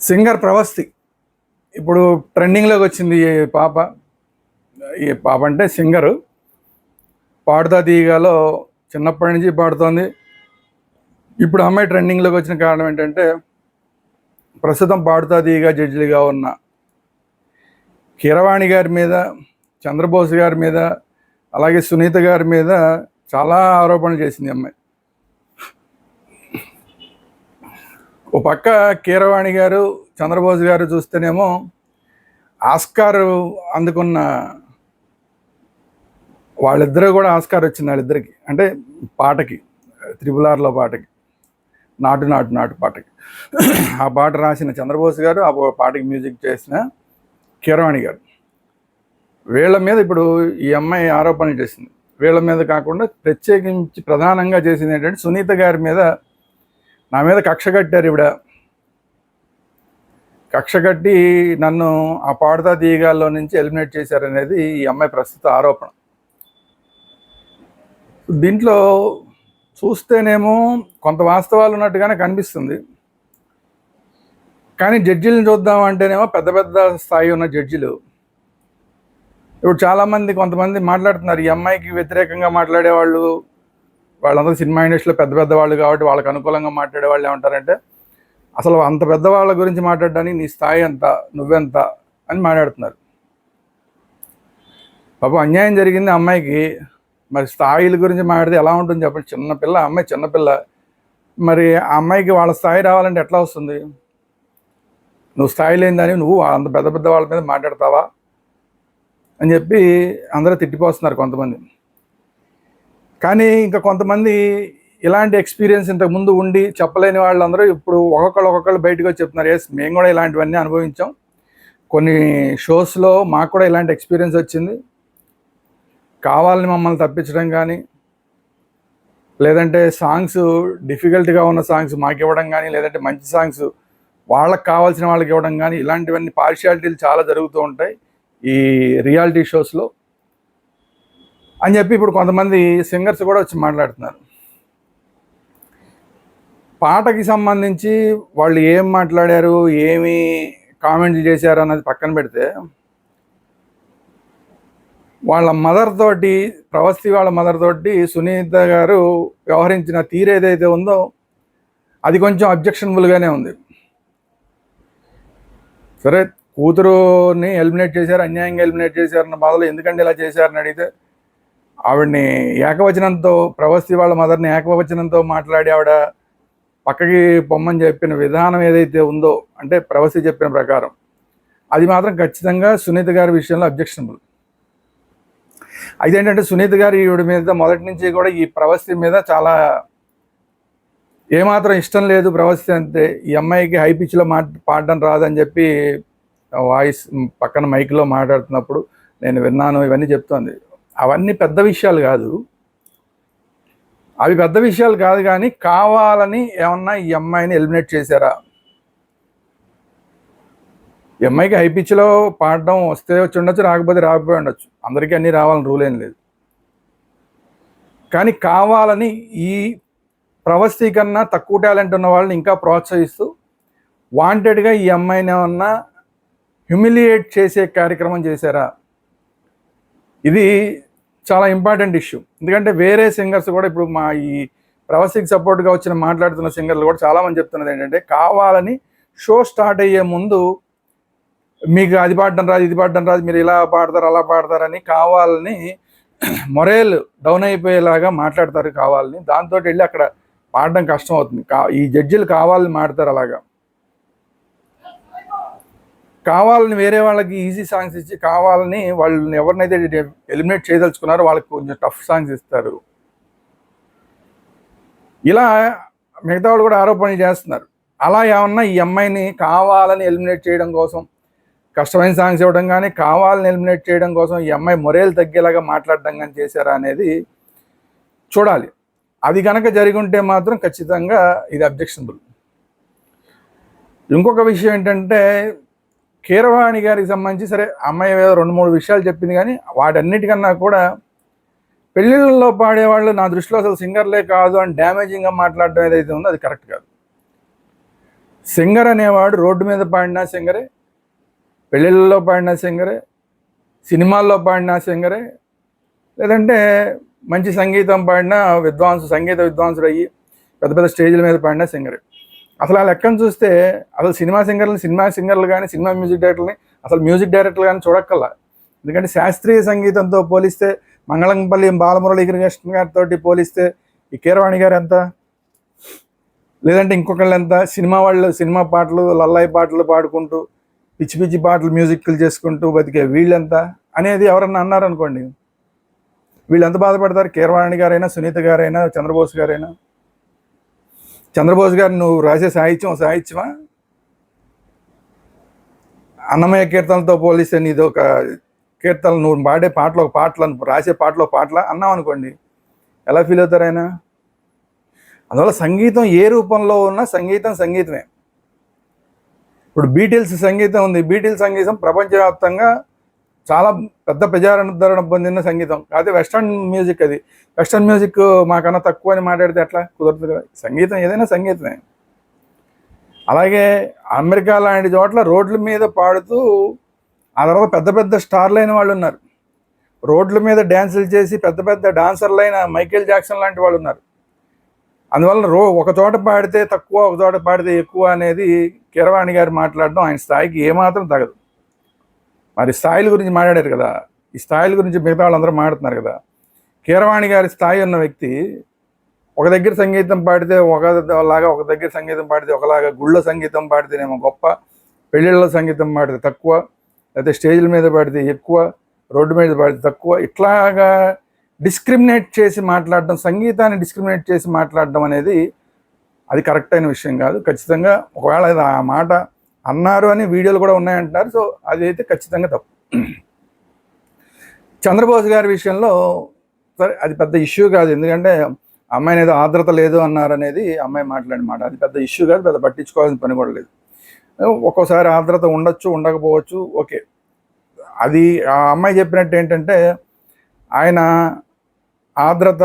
Singer Pravasthi. ఇప్పుడు ట్రెండింగ్లోకి వచ్చింది ఈ పాప. ఈ పాప అంటే సింగరు. పాడుతా దీగాలో చిన్నప్పటి నుంచి పాడుతోంది. ఇప్పుడు అమ్మాయి ట్రెండింగ్లోకి వచ్చిన కారణం ఏంటంటే ప్రస్తుతం పాడుతా దీగా జడ్జిలుగా ఉన్న కీరవాణి గారి మీద చంద్రబోస్ గారి మీద అలాగే సునీత గారి మీద చాలా ఆరోపణలు చేసింది అమ్మాయి ఓ పక్క కీరవాణి గారు చంద్రబోస్ గారు చూస్తేనేమో ఆస్కార్ అందుకున్న వాళ్ళిద్దరూ కూడా ఆస్కార్ వచ్చింది వాళ్ళిద్దరికి. అంటే పాటకి త్రిపుల్ ఆర్లో పాటకి నాటు నాటు నాటు పాటకి. ఆ పాట రాసిన చంద్రబోస్ గారు ఆ పాటకి మ్యూజిక్ చేసిన కీరవాణి గారు. వీళ్ళ మీద ఇప్పుడు ఈ అమ్మాయి ఆరోపణలు చేసింది. వీళ్ళ మీద కాకుండా ప్రత్యేకించి ప్రధానంగా చేసింది ఏంటంటే సునీత గారి మీద నా మీద కక్ష కట్టారు ఇవిడ కక్ష కట్టి నన్ను ఆ పాడతా తీయగాల్లో నుంచి ఎలిమినేట్ చేశారనేది ఈ అమ్మాయి ప్రస్తుత ఆరోపణ. దీంట్లో చూస్తేనేమో కొంత వాస్తవాలు ఉన్నట్టుగానే కనిపిస్తుంది. కానీ జడ్జిలను చూద్దాం అంటేనేమో పెద్ద పెద్ద స్థాయి ఉన్న జడ్జిలు. ఇప్పుడు చాలామంది కొంతమంది మాట్లాడుతున్నారు ఈ అమ్మాయికి వ్యతిరేకంగా మాట్లాడేవాళ్ళు వాళ్ళందరూ సినిమా ఇండస్ట్రీలో పెద్ద పెద్ద వాళ్ళు కాబట్టి వాళ్ళకి అనుకూలంగా మాట్లాడే వాళ్ళు ఏమంటారంటే అసలు అంత పెద్ద వాళ్ళ గురించి మాట్లాడడానికి నీ స్థాయి ఎంత నువ్వెంత? అని మాట్లాడుతున్నారు. పాపం అన్యాయం జరిగింది అమ్మాయికి. మరి స్థాయిల గురించి మాట్లాడితే ఎలా ఉంటుంది చెప్పండి. చిన్నపిల్ల అమ్మాయి చిన్నపిల్ల మరి ఆ అమ్మాయికి వాళ్ళ స్థాయి రావాలంటే ఎట్లా వస్తుంది? నువ్వు స్థాయి లేనిదని నువ్వు అంత పెద్ద పెద్ద వాళ్ళ మీద మాట్లాడతావా? అని చెప్పి అందరూ తిట్టిపోస్తున్నారు కొంతమంది. కానీ ఇంకా కొంతమంది ఇలాంటి ఎక్స్పీరియన్స్ ఇంతకు ముందు ఉండి చెప్పలేని వాళ్ళందరూ ఇప్పుడు ఒక్కొక్కళ్ళు ఒక్కొక్కళ్ళు బయటకు వచ్చి చెప్తున్నారు ఎస్ మేము కూడా ఇలాంటివన్నీ అనుభవించాం. కొన్ని షోస్లో మాకు కూడా ఇలాంటి ఎక్స్పీరియన్స్ వచ్చింది. కావాలని మమ్మల్ని తప్పించడం కానీ లేదంటే సాంగ్స్ డిఫికల్ట్గా ఉన్న సాంగ్స్ మాకు ఇవ్వడం కానీ లేదంటే మంచి సాంగ్స్ వాళ్ళకి కావాల్సిన వాళ్ళకి ఇవ్వడం కానీ ఇలాంటివన్నీ పార్షియాలిటీలు చాలా జరుగుతూ ఉంటాయి ఈ రియాలిటీ షోస్లో అని చెప్పి ఇప్పుడు కొంతమంది సింగర్స్ కూడా వచ్చి మాట్లాడుతున్నారు. పాటకి సంబంధించి వాళ్ళు ఏం మాట్లాడారు ఏమి కామెంట్లు చేశారు అన్నది పక్కన పెడితే వాళ్ళ మదర్ తోటి ప్రవస్తి వాళ్ళ మదర్ తోటి సునీత గారు వ్యవహరించిన తీరు ఏదైతే ఉందో అది కొంచెం అబ్జెక్షనబుల్గానే ఉంది. సరే కూతురుని ఎలిమినేట్ చేశారు అన్యాయంగా ఎలిమినేట్ చేశారన్న బాధలో ఎందుకంటే ఇలా చేశారని అడిగితే ఆవిడని ఏకవచనంతో ప్రవస్తి వాళ్ళ మదర్ని ఏకవచనంతో మాట్లాడి ఆవిడ పక్కకి పొమ్మని చెప్పిన విధానం ఏదైతే ఉందో అంటే ప్రవస్తి చెప్పిన ప్రకారం అది మాత్రం ఖచ్చితంగా సునీత గారి విషయంలో అబ్జెక్షనబుల్. అయితే ఏంటంటే సునీత గారు ఈవిడ మీద మొదటి నుంచి కూడా ఈ ప్రవస్తి మీద చాలా ఏమాత్రం ఇష్టం లేదు ప్రవస్తి అంతే ఈ అమ్మాయికి హై పిచ్లో మాట పాడడం రాదని చెప్పి వాయిస్ పక్కన మైక్లో మాట్లాడుతున్నప్పుడు నేను విన్నాను ఇవన్నీ చెప్తోంది. అవన్నీ పెద్ద విషయాలు కాదు. అవి పెద్ద విషయాలు కాదు కానీ కావాలని ఏమన్నా ఈ అమ్మాయిని ఎలిమినేట్ చేశారా? ఈ అమ్మాయికి హై పిచ్లో పాడడం వస్తే వచ్చి ఉండొచ్చు రాకపోతే రాకపోయి ఉండొచ్చు. అందరికీ అన్నీ రావాలని రూల్ ఏం లేదు. కానీ కావాలని ఈ ప్రవస్తి కన్నా తక్కువ టాలెంట్ ఉన్న వాళ్ళని ఇంకా ప్రోత్సహిస్తూ వాంటెడ్గా ఈ అమ్మాయిని ఏమన్నా హ్యూమిలియేట్ చేసే కార్యక్రమం చేశారా? ఇది చాలా ఇంపార్టెంట్ ఇష్యూ ఎందుకంటే వేరే సింగర్స్ కూడా ఇప్పుడు మా ఈ ప్రవాసీకి సపోర్ట్గా వచ్చిన మాట్లాడుతున్న సింగర్లు కూడా చాలామంది చెప్తున్నది ఏంటంటే కావాలని షో స్టార్ట్ అయ్యే ముందు మీకు అది పాడడం రాదు ఇది పాడడం రాదు మీరు ఇలా పాడతారు అలా పాడతారని కావాలని మొరేల్ డౌన్ అయిపోయేలాగా మాట్లాడతారు కావాలని. దాంతో వెళ్ళి అక్కడ పాడడం కష్టం అవుతుంది. కా ఈ జడ్జిలు కావాలని మాడతారు అలాగా. కావాలని వేరే వాళ్ళకి ఈజీ సాంగ్స్ ఇచ్చి కావాలని వాళ్ళని ఎవరినైతే ఎలిమినేట్ చేయదలుచుకున్నారో వాళ్ళకి కొంచెం టఫ్ సాంగ్స్ ఇస్తారు. ఇలా మిగతా వాళ్ళు కూడా ఆరోపణలు చేస్తున్నారు. అలా ఏమన్నా ఈ అమ్మాయిని కావాలని ఎలిమినేట్ చేయడం కోసం కష్టమైన సాంగ్స్ ఇవ్వడం కానీ కావాలని ఎలిమినేట్ చేయడం కోసం ఈ అమ్మాయి మొరేలు తగ్గేలాగా మాట్లాడడం కానీ చేశారా అనేది చూడాలి. అది కనుక జరిగి ఉంటే మాత్రం ఖచ్చితంగా ఇది అబ్జెక్షనబుల్ ఇంకొక విషయం ఏంటంటే కీరవాణి గారికి సంబంధించి సరే అమ్మాయి ఏదో రెండు మూడు విషయాలు చెప్పింది కానీ వాటన్నిటికన్నా కూడా పెళ్ళిళ్ళలో పాడేవాళ్ళు నా దృష్టిలో అసలు సింగర్లే కాదు అని డ్యామేజింగ్గా మాట్లాడడం ఏదైతే ఉందో అది కరెక్ట్ కాదు. సింగర్ అనేవాడు రోడ్డు మీద పాడినా సింగరే పెళ్ళిళ్ళలో పాడినా సింగరే సినిమాల్లో పాడినా సింగరే లేదంటే మంచి సంగీతం పాడినా విద్వాంసు సంగీత విద్వాంసుడు అయ్యి పెద్ద పెద్ద స్టేజ్ల మీద పాడినా సింగరే. అసలు ఆ లెక్కను చూస్తే అసలు సినిమా సింగర్లు సినిమా సింగర్లు కానీ సినిమా మ్యూజిక్ డైరెక్టర్ని అసలు మ్యూజిక్ డైరెక్టర్లు కానీ చూడక్కల్లా ఎందుకంటే శాస్త్రీయ సంగీతంతో పోలిస్తే మంగళంపల్లి బాలమురళి కృష్ణ గారితో పోలిస్తే ఈ కీరవాణి గారు ఎంత? లేదంటే ఇంకొకళ్ళు ఎంత? సినిమా వాళ్ళు సినిమా పాటలు లల్లాయి పాటలు పాడుకుంటూ పిచ్చి పిచ్చి పాటలు మ్యూజిక్లు చేసుకుంటూ బతికే వీళ్ళెంత? అనేది ఎవరన్నా అన్నారనుకోండి. వీళ్ళు ఎంత బాధపడతారు? కీరవాణి గారైనా సునీత గారైనా చంద్రబోస్ గారైనా? చంద్రబోస్ గారు నువ్వు రాసే సాహిత్యం సాహిత్యమా? అన్నమయ్య కీర్తనలతో పోలిస్తే నీది ఒక కీర్తనలు నువ్వు పాడే పాటలు ఒక పాటలు రాసే పాటలు ఒక పాటల అన్నావు అనుకోండి. ఎలా ఫీల్ అవుతారు ఆయన? అందువల్ల సంగీతం ఏ రూపంలో ఉన్నా సంగీతం సంగీతమే. ఇప్పుడు బీటిల్స్ సంగీతం ఉంది. బీటిల్స్ సంగీతం ప్రపంచవ్యాప్తంగా చాలా పెద్ద ప్రజాదరణ పొందిన సంగీతం. కాకపోతే వెస్ట్రన్ మ్యూజిక్ అది. వెస్ట్రన్ మ్యూజిక్ మాకన్నా తక్కువ అని మాట్లాడితే ఎట్లా? కుదరదు కదా. సంగీతం ఏదైనా సంగీతమే. అలాగే అమెరికా లాంటి చోట్ల రోడ్ల మీద పాడుతూ ఆ తర్వాత పెద్ద పెద్ద స్టార్లు అయిన వాళ్ళు ఉన్నారు. రోడ్ల మీద డ్యాన్సులు చేసి పెద్ద పెద్ద డాన్సర్లు అయిన మైకేల్ జాక్సన్ లాంటి వాళ్ళు ఉన్నారు. అందువల్ల రో ఒక చోట పాడితే తక్కువ ఒక చోట పాడితే ఎక్కువ అనేది కిరవాణి గారు మాట్లాడడం ఆయన స్థాయికి ఏమాత్రం తగదు. మరి స్థాయిల గురించి మాట్లాడారు కదా. ఈ స్థాయిల గురించి మిగతా వాళ్ళందరూ మాట్లాడుతున్నారు కదా. కీరవాణి గారి స్థాయి ఉన్న వ్యక్తి ఒక దగ్గర సంగీతం పాడితే ఒకలాగా ఒక దగ్గర సంగీతం పాడితే ఒకలాగా గుళ్ళ సంగీతం పాడితేనేమో గొప్ప పెళ్ళిళ్ళ సంగీతం పాడితే తక్కువ లేకపోతే స్టేజ్ల మీద పాడితే ఎక్కువ రోడ్డు మీద పాడితే తక్కువ ఇట్లాగా డిస్క్రిమినేట్ చేసి మాట్లాడడం సంగీతాన్ని డిస్క్రిమినేట్ చేసి మాట్లాడడం అనేది అది కరెక్ట్ అయిన విషయం కాదు. ఖచ్చితంగా ఒకవేళ ఇది ఆ మాట అన్నారు అని వీడియోలు కూడా ఉన్నాయంటున్నారు. సో అది అయితే ఖచ్చితంగా తప్పు. చంద్రబోస్ గారి విషయంలో సరే అది పెద్ద ఇష్యూ కాదు. ఎందుకంటే అమ్మాయిని ఏదో ఆర్ద్రత లేదు అన్నారు అనేది అమ్మాయి మాట్లాడిన మాట. అది పెద్ద ఇష్యూ కాదు పెద్ద పట్టించుకోవాల్సిన పని కూడా లేదు. ఒక్కోసారి ఆర్ద్రత ఉండొచ్చు ఉండకపోవచ్చు ఓకే. అది ఆ అమ్మాయి చెప్పినట్టు ఏంటంటే ఆయన ఆర్ద్రత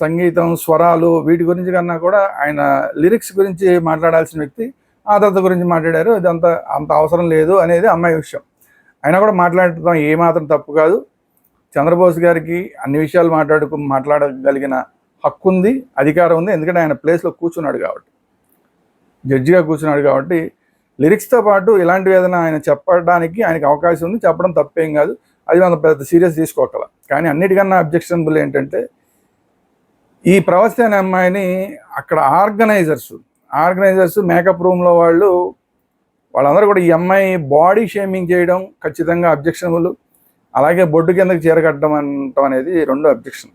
సంగీతం స్వరాలు వీటి గురించి కన్నా కూడా ఆయన లిరిక్స్ గురించి మాట్లాడాల్సిన వ్యక్తి ఆర్ద్రత గురించి మాట్లాడారు. ఇదంతా అంత అంత అవసరం లేదు అనేది అమ్మాయి విషయం. అయినా కూడా మాట్లాడటం ఏమాత్రం తప్పు కాదు. చంద్రబోస్ గారికి అన్ని విషయాలు మాట్లాడుకు మాట్లాడగలిగిన హక్కు ఉంది అధికారం ఉంది. ఎందుకంటే ఆయన ప్లేస్లో కూర్చున్నాడు కాబట్టి. జడ్జిగా కూర్చున్నాడు కాబట్టి లిరిక్స్తో పాటు ఇలాంటివి ఏదైనా ఆయన చెప్పడానికి ఆయనకి అవకాశం ఉంది. చెప్పడం తప్పేం కాదు. అది మనం పెద్ద సీరియస్ తీసుకోగల కానీ అన్నిటికన్నా అబ్జెక్షనబుల్ ఏంటంటే ఈ ప్రవస్తి అనే అమ్మాయిని అక్కడ ఆర్గనైజర్స్ ఆర్గనైజర్స్ మేకప్ రూమ్లో వాళ్ళు వాళ్ళందరూ కూడా ఈ అమ్మాయి బాడీ షేమింగ్ చేయడం ఖచ్చితంగా అబ్జెక్షనబుల్ అలాగే బొడ్డు కిందకి చీరకట్టడం అనటం అనేది రెండు అబ్జెక్షన్.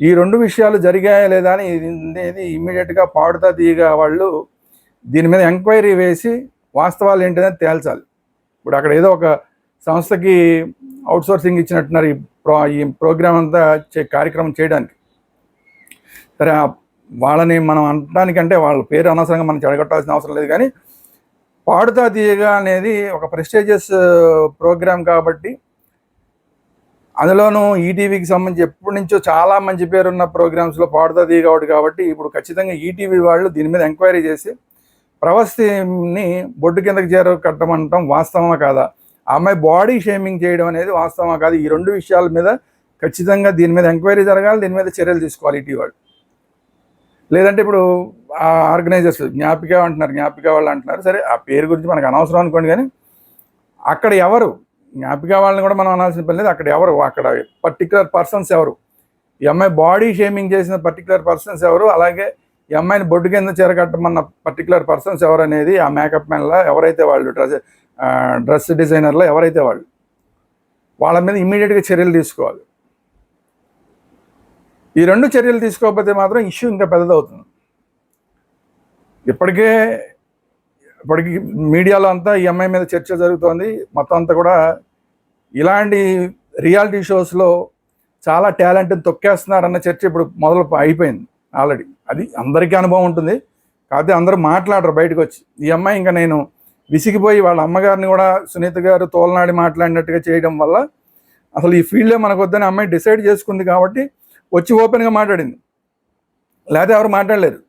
ఈ రెండు విషయాలు జరిగాయా లేదా అని ఇది ఇమ్మీడియట్గా పాడుతా తీయగా వాళ్ళు దీని మీద ఎంక్వైరీ వేసి వాస్తవాలు ఏంటనేది తేల్చాలి. ఇప్పుడు అక్కడ ఏదో ఒక సంస్థకి అవుట్సోర్సింగ్ ఇచ్చినట్టున్నారు ఈ ప్రో ఈ ప్రోగ్రామ్ అంతా చే కార్యక్రమం చేయడానికి. సరే వాళ్ళని మనం అనడానికంటే వాళ్ళ పేరు అనవసరంగా మనం చెడగొట్టాల్సిన అవసరం లేదు. కానీ పాడుతా తీయగా అనేది ఒక ప్రెస్టేజియస్ ప్రోగ్రామ్ uh, కాబట్టి అందులోనూ ఈటీవీకి సంబంధించి ఎప్పటి నుంచో చాలా మంచి పేరున్న ప్రోగ్రామ్స్లో పాడుతా తీయగా కాబట్టి ఇప్పుడు ఖచ్చితంగా ఈటీవీ వాళ్ళు దీని మీద ఎంక్వైరీ చేసి ప్రవస్తిని బొడ్డు కిందకి చేర కట్టమంటాం వాస్తవమా కాదా? అమ్మాయి బాడీ షేమింగ్ చేయడం అనేది వాస్తవమా కాదు? ఈ రెండు విషయాల మీద ఖచ్చితంగా దీని మీద ఎంక్వైరీ జరగాలి దీని మీద చర్యలు తీసుకోవాలి ఇటీ వాళ్ళు. లేదంటే ఇప్పుడు ఆ ఆర్గనైజర్స్ జ్ఞాపిక అంటున్నారు జ్ఞాపిక వాళ్ళు అంటున్నారు. సరే ఆ పేరు గురించి మనకు అనవసరం అనుకోండి కానీ అక్కడ ఎవరు? జ్ఞాపిక వాళ్ళని కూడా మనం అనాల్సిన పని లేదు. అక్కడ ఎవరు? అక్కడ పర్టికులర్ పర్సన్స్ ఎవరు? ఈ అమ్మాయి బాడీ షేమింగ్ చేసిన పర్టికులర్ పర్సన్స్ ఎవరు? అలాగే ఈ అమ్మాయిని బొడ్డు కింద చేరగట్టమన్న పర్టికులర్ పర్సన్స్ ఎవరు అనేది ఆ మేకప్ మ్యాన్లో ఎవరైతే వాళ్ళు డ్రెస్ డ్రెస్ డిజైనర్లో ఎవరైతే వాళ్ళు వాళ్ళ మీద ఇమ్మీడియట్గా చర్యలు తీసుకోవాలి. ఈ రెండు చర్యలు తీసుకోకపోతే మాత్రం ఇష్యూ ఇంకా పెద్దదవుతుంది. ఇప్పటికే ఇప్పటికి మీడియాలో అంతా ఈ అమ్మాయి మీద చర్చ జరుగుతోంది. మొత్తం అంతా కూడా ఇలాంటి రియాలిటీ షోస్లో చాలా టాలెంట్ని తొక్కేస్తున్నారన్న చర్చ ఇప్పుడు మొదలు అయిపోయింది ఆల్రెడీ. అది అందరికీ అనుభవం ఉంటుంది. కాకపోతే అందరూ మాట్లాడరు బయటకు వచ్చి ఈ అమ్మాయి ఇంకా నేను విసిగిపోయి వాళ్ళ అమ్మగారిని కూడా సునీత గారు తోలనాడి మాట్లాడినట్టుగా చేయడం వల్ల అసలు ఈ ఫీల్డే మనకు వద్దని అమ్మాయి డిసైడ్ చేసుకుంది కాబట్టి వచ్చి ఓపెన్గా మాట్లాడింది. లేకపోతే ఎవరు మాట్లాడలేరు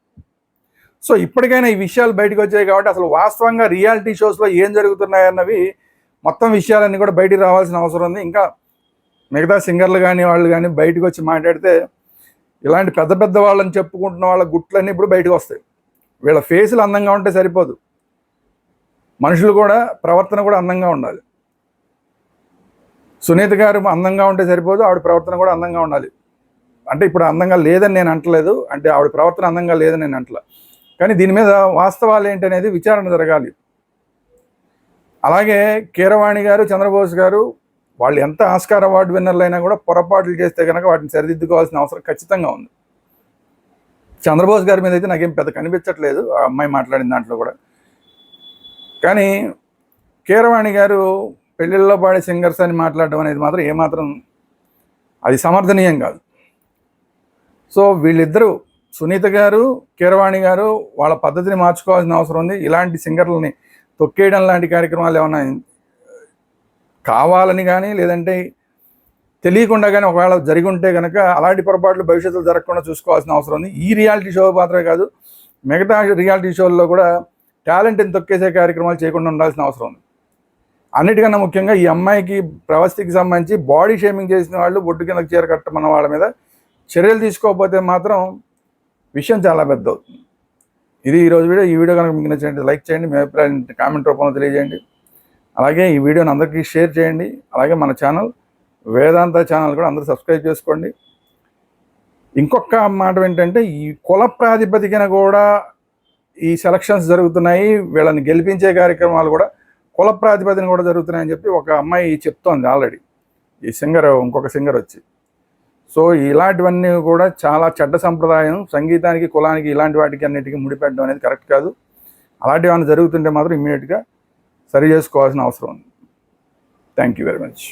సో ఇప్పటికైనా ఈ విషయాలు బయటకు వచ్చాయి కాబట్టి అసలు వాస్తవంగా రియాలిటీ షోస్లో ఏం జరుగుతున్నాయన్నవి మొత్తం విషయాలన్నీ కూడా బయటికి రావాల్సిన అవసరం ఉంది. ఇంకా మిగతా సింగర్లు కానీ వాళ్ళు కానీ బయటకు వచ్చి మాట్లాడితే ఇలాంటి పెద్ద పెద్ద వాళ్ళని చెప్పుకుంటున్న వాళ్ళ గుట్లన్నీ ఇప్పుడు బయటకు వస్తాయి. వీళ్ళ ఫేసులు అందంగా ఉంటే సరిపోదు. మనుషులు కూడా ప్రవర్తన కూడా అందంగా ఉండాలి. సునీత గారు అందంగా ఉంటే సరిపోదు ఆవిడ ప్రవర్తన కూడా అందంగా ఉండాలి. అంటే ఇప్పుడు అందంగా లేదని నేను అంటలేదు. అంటే ఆవిడ ప్రవర్తన అందంగా లేదని నేను అంటలే. కానీ దీని మీద వాస్తవాలు ఏంటి అనేది విచారణ జరగాలి. అలాగే కీరవాణి గారు చంద్రబోస్ గారు వాళ్ళు ఎంత ఆస్కార్ అవార్డు విన్నర్లు అయినా కూడా పొరపాట్లు చేస్తే కనుక వాటిని సరిదిద్దుకోవాల్సిన అవసరం ఖచ్చితంగా ఉంది. చంద్రబోస్ గారి మీద అయితే నాకేం పెద్ద కనిపించట్లేదు ఆ అమ్మాయి మాట్లాడిన దాంట్లో కూడా. కానీ కీరవాణి గారు పెళ్ళిళ్ళలో పాడే సింగర్స్ అని మాట్లాడడం అనేది మాత్రం ఏమాత్రం అది సమర్థనీయం కాదు. సో వీళ్ళిద్దరూ సునీత గారు కీరవాణి గారు వాళ్ళ పద్ధతిని మార్చుకోవాల్సిన అవసరం ఉంది. ఇలాంటి సింగర్లని తొక్కేయడం లాంటి కార్యక్రమాలు ఏమైనా కావాలని కానీ లేదంటే తెలియకుండా కానీ ఒకవేళ జరిగి ఉంటే కనుక అలాంటి పొరపాట్లు భవిష్యత్తులో జరగకుండా చూసుకోవాల్సిన అవసరం ఉంది. ఈ రియాలిటీ షో మాత్రమే కాదు మిగతా రియాలిటీ షోల్లో కూడా టాలెంట్ని తొక్కేసే కార్యక్రమాలు చేయకుండా ఉండాల్సిన అవసరం ఉంది. అన్నిటికన్నా ముఖ్యంగా ఈ అమ్మాయికి ప్రవస్థికి సంబంధించి బాడీ షేమింగ్ చేసిన వాళ్ళు బొడ్డు కిందకి చీర కట్టమన్న వాళ్ళ మీద చర్యలు తీసుకోకపోతే మాత్రం విషయం చాలా పెద్ద అవుతుంది ఇది ఈరోజు వీడియో ఈ వీడియో కనుక మీకు నచ్చినట్టు లైక్ చేయండి మీ అభిప్రాయం కామెంట్ రూపంలో తెలియజేయండి. అలాగే ఈ వీడియోని అందరికీ షేర్ చేయండి. అలాగే మన ఛానల్ వేదాంత ఛానల్ కూడా అందరూ సబ్స్క్రైబ్ చేసుకోండి. ఇంకొక మాట ఏంటంటే ఈ కుల ప్రాతిపదికన కూడా ఈ సెలక్షన్స్ జరుగుతున్నాయి. వీళ్ళని గెలిపించే కార్యక్రమాలు కూడా కుల ప్రాతిపదికన కూడా జరుగుతున్నాయని చెప్పి ఒక అమ్మాయి చెప్తోంది ఆల్రెడీ. ఈ సింగర్ ఇంకొక సింగర్ వచ్చి. సో ఇలాంటివన్నీ కూడా చాలా చెడ్డ సంప్రదాయం. సంగీతానికి కులానికి ఇలాంటి వాటికి అన్నిటికీ ముడిపెట్టడం అనేది కరెక్ట్ కాదు. అలాంటివి ఏమైనా జరుగుతుంటే మాత్రం ఇమ్మీడియట్గా సరి చేసుకోవాల్సిన అవసరం ఉంది. Thank you very much.